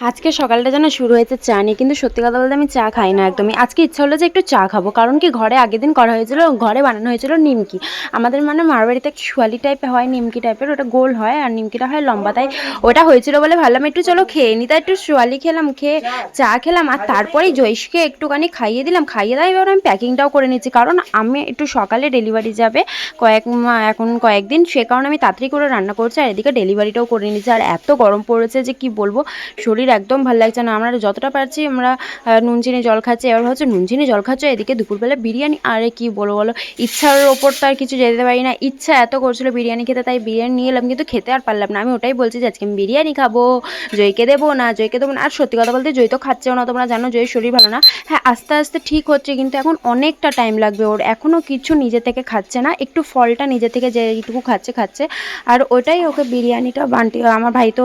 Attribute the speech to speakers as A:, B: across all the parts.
A: আজকে সকালটা যেন শুরু হয়েছে চা নিয়ে, কিন্তু সত্যি কথা বলতে আমি চা খাই না একদমই। আজকে ইচ্ছা হলো যে একটু চা খাব, কারণ কি ঘরে আগের দিন করা হয়েছিল, ঘরে বানানো হয়েছিল নিমকি। আমাদের মানে মারবাড়িতে একটু শুয়ালি টাইপের হয়, নিমকি টাইপের ওটা গোল হয় আর নিমকিটা হয় লম্বা, তাই ওটা হয়েছিল বলে ভাবলাম একটু চলো খেয়ে নি, তাই একটু শুয়ালি খেলাম, খেয়ে চা খেলাম, আর তারপরে জয়ীশকে একটুখানি খাইয়ে দিলাম, খাইয়ে দেয় এবার আমি প্যাকিংটাও করে নিচ্ছি কারণ আমি একটু সকালে ডেলিভারি যাবে, কয়েক এখন কয়েকদিন, সে কারণে আমি তাড়াতাড়ি করে রান্না করছি, আর এদিকে ডেলিভারিটাও করে নিচ্ছি আর এত গরম পড়েছে যে কি বলব, শরীর একদম ভালো লাগছে না। আমরা যতটা পারছি আমরা নুন চিনি জল খাচ্ছি। এবার হচ্ছে নুন চিনি জল খাচ্ছি, এদিকে দুপুরবেলা বিরিয়ানি, আরে কি বলব বলো? ইচ্ছার ওপর তো আর কিছু যেতে পারি না। ইচ্ছা এত করছিল বিরিয়ানি খেতে, তাই বিরিয়ানি নিয়ে এলাম, কিন্তু খেতে আর পারলাম না। আমি ওটাই বলছি যে আজকে আমি বিরিয়ানি খাব, জয়কে দেবো না, জয়কে দেবো না। আর সত্যি কথা বলতে জয় তো খাচ্ছেও না, তোমরা জানো জয়ের শরীর ভালো না। হ্যাঁ আস্তে আস্তে ঠিক হচ্ছে, কিন্তু এখন অনেকটা টাইম লাগবে ওর। এখনও কিছু নিজে থেকে খাচ্ছে না, একটু ফলটা নিজে থেকে যে এইটুকু খাচ্ছে খাচ্ছে। আর ওটাই ওকে বিরিয়ানিটা বান্টি, আমার ভাই তো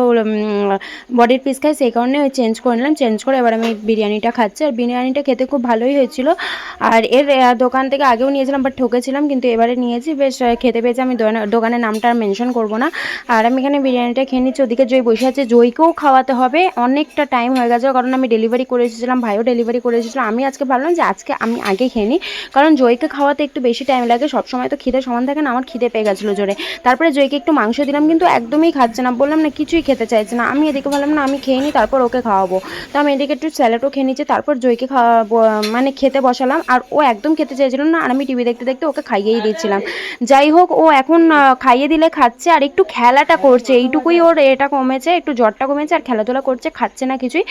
A: বডির পিস খায়, সেই কারণে চেঞ্জ করে নিলাম। চেঞ্জ করে এবার আমি বিরিয়ানিটা খাচ্ছি। আর বিরিয়ানিটা খেতে খুব ভালোই হয়েছিল। আর এর দোকান থেকে আগেও নিয়েছিলাম বাট ঠকেছিলাম, কিন্তু এবারে নিয়েছি। বেশ খেতে পেয়েছি। আমি দোকানে- দোকানের নামটা আর মেনশন করব না। আর আমি এখানে বিরিয়ানিটা খেয়ে নিচ্ছি। ওদিকে জয় বসে আছে, জয়কেও খাওয়াতে হবে। অনেকটা টাইম হয়ে গেছে, কারণ আমি ডেলিভারি করে এসেছিলাম, ভাইও ডেলিভারি করে এসেছিলাম আমি আজকে ভাবলাম যে আজকে আমি আগে খেয়ে নিই। কারণ জয়কে খাওয়াতে একটু বেশি টাইম লাগে। সবসময় তো খিদে সমান থাকে না, আমার খিদে পেয়ে গেছিল জোরে। তারপরে জয়কে একটু মাংস দিলাম, কিন্তু একদমই খাচ্ছে না। বললাম না, কিছুই খেতে চাইছে না। আমি এদিকে ভাবলাম, না, আমি খেয়ে নিই। তারপর ওকে খাওয়াবো। তো আমি এদিকে একটু স্যালাডও খেয়ে নিচ্ছি, তারপর জয়কে খাওয়াবো মানে খেতে বসালাম। আর ও একদম খেতে চাইছিল না, আর আমি টিভি দেখতে দেখতে ওকে খাইয়েই দিচ্ছিলাম। যাই হোক, ও এখন খাইয়ে দিলে খাচ্ছে, আর একটু খেলাটা করছে। এইটুকুই ওর এটা কমেছে, একটু জ্বরটা কমেছে, আর খেলাধুলা করছে, খাচ্ছে না কিছুই।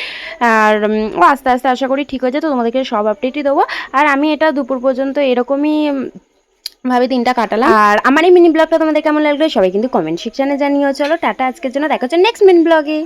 A: আর ও আস্তে আস্তে আশা করি ঠিক হয়ে যায়, তো তোমাদেরকে সব আপডেটই দেবো। আর আমি এটা দুপুর পর্যন্ত এরকমই ভাবে দিনটা কাটালাম। আর আমার এই মিনি ব্লগটা তোমাদের কেমন লাগল, সবাই কিন্তু কমেন্ট সেকশনে জানিও। চলো, টাটা, আজকের জন্য দেখা হচ্ছে নেক্সট মিনি ব্লগে